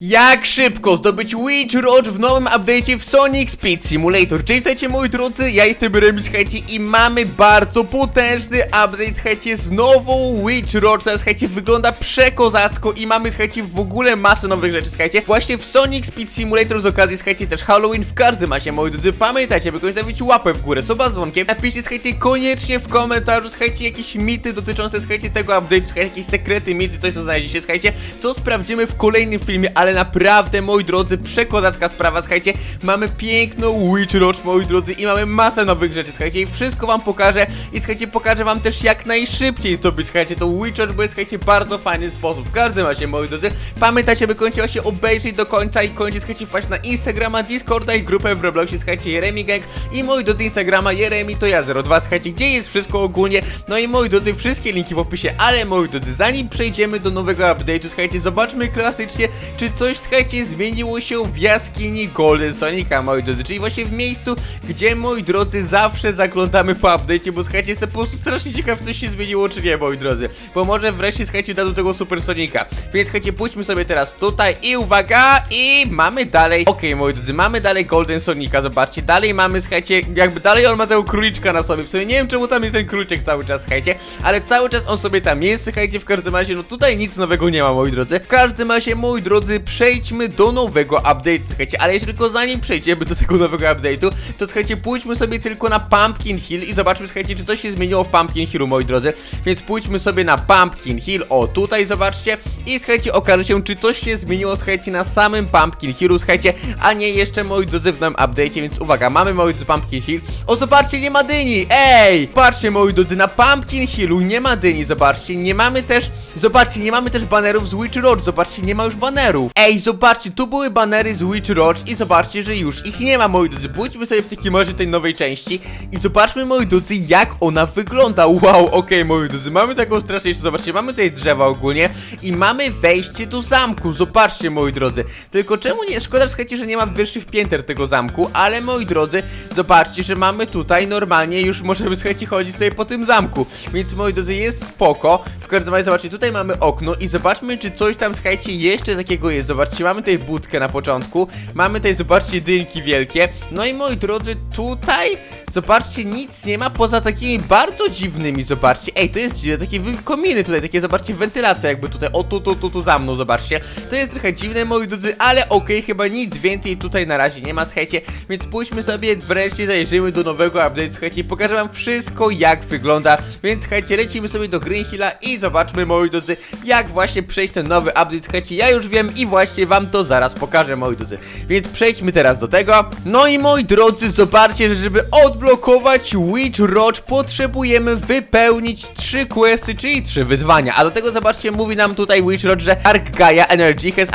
Jak szybko zdobyć Witch Roach w nowym update'cie w Sonic Speed Simulator? Czyli witajcie moi drodzy, ja jestem Remy, słuchajcie, i mamy bardzo potężny update, słuchajcie, z nową Witch Roach, która, słuchajcie, wygląda przekozacko i mamy, słuchajcie, w ogóle masę nowych rzeczy, słuchajcie, właśnie w Sonic Speed Simulator z okazji, słuchajcie, też Halloween w każdym macie, moi drodzy, pamiętajcie, by koniecznie łapę w górę, suba z dzwonkiem, napiszcie, słuchajcie, koniecznie w komentarzu, słuchajcie, jakieś mity dotyczące, słuchajcie, tego update'u, słuchajcie, jakieś sekrety, mity, coś co znajdziecie, słuchajcie, co sprawdzimy w kolejnym filmie, ale naprawdę, moi drodzy, przekozacka sprawa, słuchajcie, mamy piękną Witch Roach, moi drodzy, i mamy masę nowych rzeczy, słuchajcie, i wszystko wam pokażę, i słuchajcie, pokażę wam też jak najszybciej zdobyć, słuchajcie, tą Witch Roach, bo jest, słuchajcie, bardzo fajny sposób, w każdym razie, moi drodzy, pamiętajcie, by kończyła się obejrzeć do końca i kończyć, słuchajcie, wpaść na Instagrama, Discorda i grupę w Robloxie, słuchajcie, Jeremy Gang. I moi drodzy, Instagrama Jeremy to ja 02, słuchajcie, gdzie jest wszystko ogólnie, no i moi drodzy, wszystkie linki w opisie, ale moi drodzy, zanim przejdziemy do nowego update'u, słuchajcie, zobaczmy klasycznie, czy coś, słuchajcie, zmieniło się w jaskini Golden Sonica, moi drodzy, czyli właśnie w miejscu, gdzie, moi drodzy, zawsze zaglądamy po update'cie, bo słuchajcie, jestem po prostu strasznie ciekaw, coś się zmieniło, czy nie, moi drodzy, bo może wreszcie, słuchajcie, dadzą tego Super Sonika, więc słuchajcie, pójdźmy sobie teraz tutaj i uwaga, i mamy dalej, okej, moi drodzy, mamy dalej Golden Sonika, zobaczcie, dalej mamy, słuchajcie, jakby dalej on ma tego króliczka na sobie, w sumie nie wiem, czemu tam jest ten króliczek cały czas, słuchajcie, ale cały czas on sobie tam jest, słuchajcie, w każdym razie, no tutaj nic nowego nie ma, moi drodzy, w każdym razie, moi drodzy, przejdźmy do nowego update'u, słuchajcie, ale jeszcze tylko zanim przejdziemy do tego nowego update'u, to słuchajcie, pójdźmy sobie tylko na Pumpkin Hill i zobaczmy, słuchajcie, czy coś się zmieniło w Pumpkin Hillu, moi drodzy, więc pójdźmy sobie na Pumpkin Hill, o, tutaj zobaczcie, i słuchajcie, okaże się, czy coś się zmieniło, słuchajcie, na samym Pumpkin Hillu, słuchajcie, a nie jeszcze, moi drodzy, w nowym update'cie, więc uwaga, mamy, moi drodzy, Pumpkin Hill, o, zobaczcie, nie ma dyni, ej, patrzcie, moi drodzy, na Pumpkin Hillu nie ma dyni, zobaczcie, nie mamy też, zobaczcie, nie mamy też banerów z Witch Road, zobaczcie, nie ma już banerów, ej, zobaczcie, tu były banery z Witch Road i zobaczcie, że już ich nie ma, moi drodzy, pójdźmy sobie w takim razie tej nowej części i zobaczmy, moi drodzy, jak ona wygląda, wow, okej, moi drodzy, mamy taką straszniejszą, zobaczcie, mamy tutaj drzewa ogólnie i mamy wejście do zamku, zobaczcie, moi drodzy, tylko czemu nie, szkoda, słuchajcie, że nie ma wyższych pięter tego zamku, ale, moi drodzy, zobaczcie, że mamy tutaj normalnie, już możemy, słuchajcie, chodzić sobie po tym zamku, więc, moi drodzy, jest spoko, w każdym razie, zobaczcie, tutaj mamy okno i zobaczmy, czy coś tam, słuchajcie, jeszcze takiego jest, zobaczcie, mamy tutaj budkę na początku, mamy tutaj, zobaczcie, dynki wielkie, no i, moi drodzy, tutaj, zobaczcie, nic nie ma poza takimi bardzo dziwnymi, zobaczcie, ej, to jest dziwne, takie kominy tutaj, takie, zobaczcie, wentylacja jakby tutaj, o, tu, tu, tu, tu za mną, zobaczcie, to jest trochę dziwne, moi drodzy, ale okej, chyba nic więcej tutaj na razie nie ma, słuchajcie, więc pójdźmy sobie, wreszcie zajrzymy do nowego update, słuchajcie, pokażę wam wszystko, jak wygląda, więc, słuchajcie, lecimy sobie do Green Hilla i zobaczmy, moi drodzy, jak właśnie przejść ten nowy update, słuchajcie, ja już wiem i właśnie wam to zaraz pokażę, moi drodzy, więc przejdźmy teraz do tego, no i moi drodzy, zobaczcie, że żeby odblokować Witch Roach potrzebujemy wypełnić trzy questy, czyli trzy wyzwania, a do tego zobaczcie, mówi nam tutaj Witch Roach, że Dark Gaia Energy has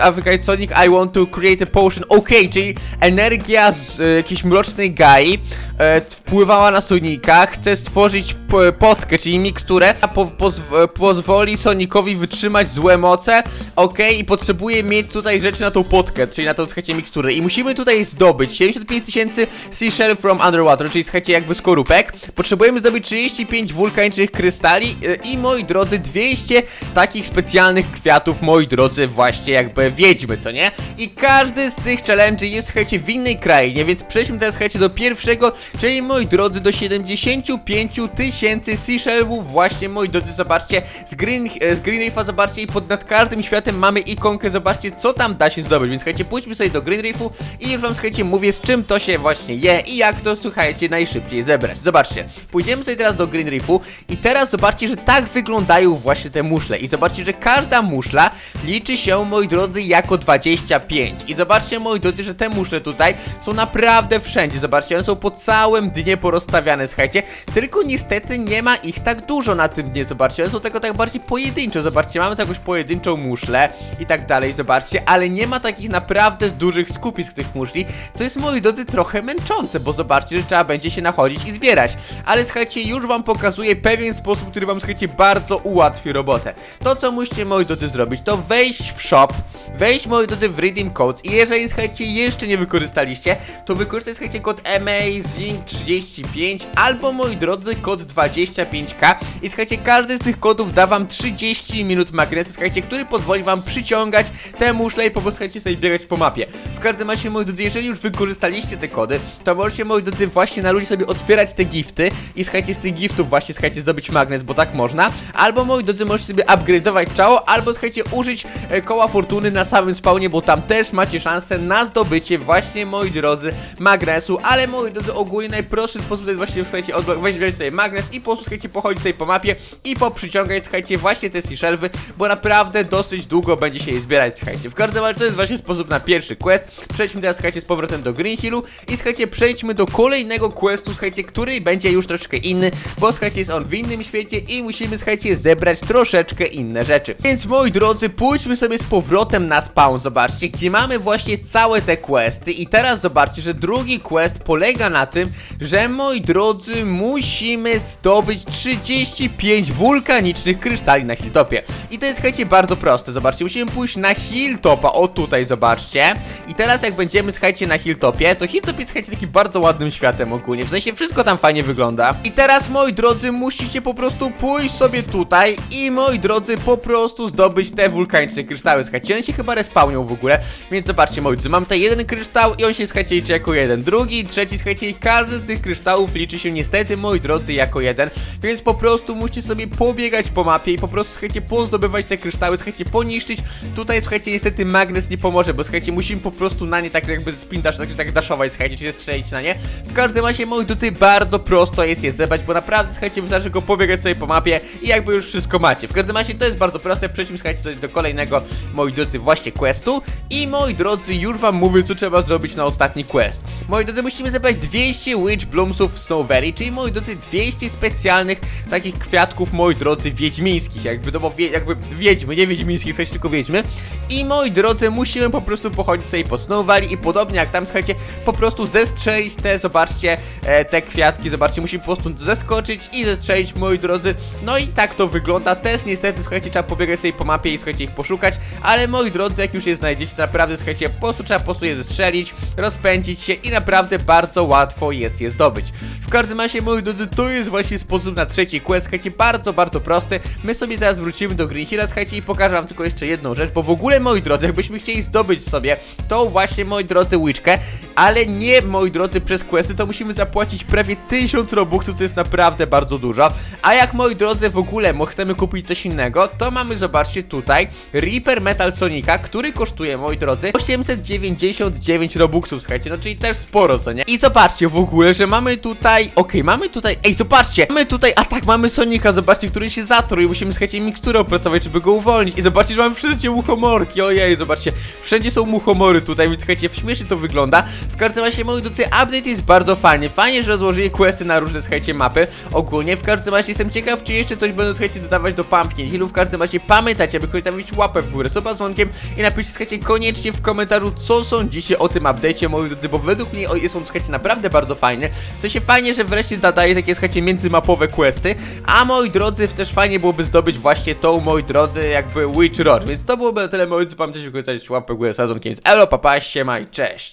affiliate Sonic, I want to create a potion, okej, czyli energia z e, jakiejś mrocznej Gai e, wpływała na Sonika, chce stworzyć potkę, czyli miksturę, a po, e, pozwoli Sonicowi wytrzymać złe moce, okej, i potrzebuje mieć tutaj rzeczy na tą potkę, czyli na tą, słuchajcie, miksturę i musimy tutaj zdobyć 75 tysięcy seashell from underwater, czyli słuchajcie, jakby skorupek, potrzebujemy zdobyć 35 wulkanicznych krystali e, i moi drodzy, 200 takich specjalnych kwiatów, moi drodzy, właśnie jakby wiedźmy, co nie? I każdy z tych challenge jest, słuchajcie, w innej krainie, więc przejdźmy teraz, słuchajcie, do pierwszego, czyli moi drodzy, do 75 tysięcy seashellów, właśnie, moi drodzy, zobaczcie, z Green, e, z Green Reefa, zobaczcie, i pod nad każdym światem mamy ikonkę, zobaczcie, co tam da się zdobyć, więc słuchajcie, pójdźmy sobie do Green Reefu i już wam, słuchajcie, mówię, z czym to się właśnie je i jak to, słuchajcie, najszybciej zebrać. Zobaczcie, pójdziemy sobie teraz do Green Reefu i teraz zobaczcie, że tak wyglądają właśnie te muszle. I zobaczcie, że każda muszla liczy się, moi drodzy, jako 25 i zobaczcie, moi drodzy, że te muszle tutaj są naprawdę wszędzie, zobaczcie, one są po całym dnie porozstawiane, słuchajcie, tylko niestety nie ma ich tak dużo na tym dnie, zobaczcie, one są tylko tak bardziej pojedynczo, zobaczcie, mamy jakąś pojedynczą muszlę i tak dalej, zobaczcie, ale nie ma takich naprawdę dużych skupisk tych muszli, co jest, moi drodzy, trochę męczące, bo zobaczcie, że trzeba będzie się nachodzić i zbierać, ale słuchajcie, już wam pokazuję pewien sposób, który wam, słuchajcie, bardzo ułatwi robotę. To, co musicie, moi drodzy, zrobić, to wejść w shop, wejść, moi drodzy, w Redeem Codes i jeżeli, słuchajcie, jeszcze nie wykorzystaliście, to wykorzystaj, słuchajcie, kod AMAZING35 albo, moi drodzy, kod 25k i słuchajcie, każdy z tych kodów da wam 30 minut magnesu, słuchajcie, który pozwoli wam przyciągać te muszle i po prostu słuchajcie sobie biegać po mapie. W każdym razie, moi drodzy, jeżeli już wykorzystaliście te kody, to możecie, moi drodzy, właśnie na ludzi sobie otwierać te gifty i słuchajcie, z tych giftów właśnie, słuchajcie, zdobyć magnes, bo tak można, albo, moi drodzy, możecie sobie upgrade'ować czało, albo, słuchajcie, użyć e, koła fortuny na samym spawnie, bo tam też macie szansę na zdobycie właśnie, moi drodzy, magnesu, ale, moi drodzy, ogólnie najprostszy sposób to jest właśnie, słuchajcie, weź sobie magnes i po prostu, słuchajcie, pochodzić sobie po mapie i poprzyciągać, słuchajcie, właśnie te seashelwy, bo naprawdę dosyć długo będzie się je zbierać, słuchajcie. W każdym razie to jest właśnie sposób na pierwszy quest. Przejdźmy teraz, słuchajcie, z powrotem do Green Hillu i słuchajcie, przejdźmy do kolejnego questu, słuchajcie, który będzie już troszkę inny, bo słuchajcie, jest on w innym świecie i musimy, słuchajcie, zebrać troszeczkę inne rzeczy. Więc, moi drodzy, pójdźmy sobie z powrotem na spawn, zobaczcie, gdzie mamy właśnie całe te questy i teraz zobaczcie, że drugi quest polega na tym, że, moi drodzy, musimy zdobyć 35 wulkanicznych kryształi na Hilltopie. I to jest, słuchajcie, bardzo proste, zobaczcie, musimy pójść na Hilltopa, o tutaj, zobaczcie. I teraz jak będziemy, słuchajcie, na Hilltopie, to Hilltop jest, słuchajcie, taki bardzo ładnym światem ogólnie, w sensie wszystko tam fajnie wygląda. I teraz, moi drodzy, musicie po prostu pójść sobie tutaj i, moi drodzy, po prostu zdobyć te wulkaniczne kryształy, słuchajcie, one się chyba respawnią w ogóle, więc zobaczcie, moi drodzy, mam tutaj jeden kryształ i on się, słuchajcie, liczy jako jeden, drugi, trzeci, słuchajcie, każdy z tych kryształów liczy się niestety, moi drodzy, jako jeden, więc po prostu musicie sobie pobiegać po mapie i po prostu, słuchajcie, pozdobywać te kryształy, słuchajcie, poniszczyć. Tutaj, słuchajcie, niestety magnes nie pomoże, bo słuchajcie, musimy po prostu na nie tak jakby spindasz, tak, tak daszować, słuchajcie, czyli strzelić na nie. W każdym razie, moi drodzy, bardzo prosto jest je zebrać, bo naprawdę, słuchajcie, wystarczy go pobiegać sobie po mapie i jakby już wszystko macie. W każdym razie to jest bardzo proste, przejdźmy, słuchajcie, sobie do kolejnego, moi drodzy, właśnie questu i moi drodzy, już wam mówię, co trzeba zrobić na ostatni quest. Moi drodzy, musimy zebrać 200 Witch Bloomsów w Snow Valley, czyli, moi drodzy, 200 specjalnych takich kwiatków, moi drodzy, wiedźmińskich, jakby, no bo jakby wiedźmy, nie wiedźmińskich, słuchajcie, tylko wiedźmy. I, moi drodzy, musimy po prostu pochodzić sobie po Snow Valley i podobnie jak tam, słuchajcie, po prostu zestrzelić te, zobaczcie, e, te kwiatki, zobaczcie, musimy po prostu zeskoczyć i zestrzelić, moi drodzy. No i tak to wygląda, też niestety, słuchajcie, trzeba pobiegać sobie po mapie i, słuchajcie, ich poszukać, ale, moi drodzy, jak już je znajdziecie, naprawdę, słuchajcie, po prostu trzeba po prostu je zestrzelić, rozpędzić się i naprawdę bardzo łatwo jest je zdobyć. W każdym razie, moi drodzy, to jest właśnie sposób na trzeci quest, słuchajcie, bardzo, bardzo prosty. My sobie teraz wrócimy do Green Hilla, słuchajcie, i pokażę wam tylko jeszcze jedną rzecz, bo w ogóle, moi drodzy, jakbyśmy chcieli zdobyć sobie tą właśnie, moi drodzy, łyczkę, ale nie, moi drodzy, przez questy, to musimy zapłacić prawie 1000 robuxów, to jest naprawdę bardzo dużo. A jak, moi drodzy, w ogóle chcemy kupić coś innego, to mamy, zobaczcie, tutaj Reaper Metal Sonika, który kosztuje, moi drodzy, 899 robuxów, słuchajcie, no czyli też sporo, co nie? I zobaczcie w ogóle, że mamy tutaj, okej, mamy tutaj, ej, zobaczcie, mamy tutaj, a tak, mamy Sonika, zobaczcie, który się zatruł i musimy, słuchajcie, miksturę opracować, żeby go uwolnić. I zobaczcie, że mamy wszędzie muchomorki, ojej, zobaczcie, wszędzie są muchomory tutaj, więc słuchajcie, śmiesznie to wygląda. W każdym razie, moi drodzy, update jest bardzo fajny, fajnie, że rozłożyli questy na różne, słuchajcie, mapy, ogólnie, w każdym razie jestem ciekaw, czy jeszcze coś będą, słuchajcie, dodawać do Pumpkin Hillu, w każdym razie pamiętajcie, aby zostawić łapę w górę, suba z dzwonkiem i napiszcie, słuchajcie, koniecznie w komentarzu, co sądzicie o tym update'cie, moi drodzy, bo według mnie jest on, słuchajcie, naprawdę bardzo fajny, w sensie fajnie, że wreszcie dodaje takie, słuchajcie, międzymapowe questy, a moi drodzy, też fajnie byłoby zdobyć właśnie tą, moi drodzy, jakby Witch Road, więc to byłoby na tyle, moi drodzy, pamiętajcie, korzystać łapę w górę z dzwonkiem, z elo, papa, siema i cześć!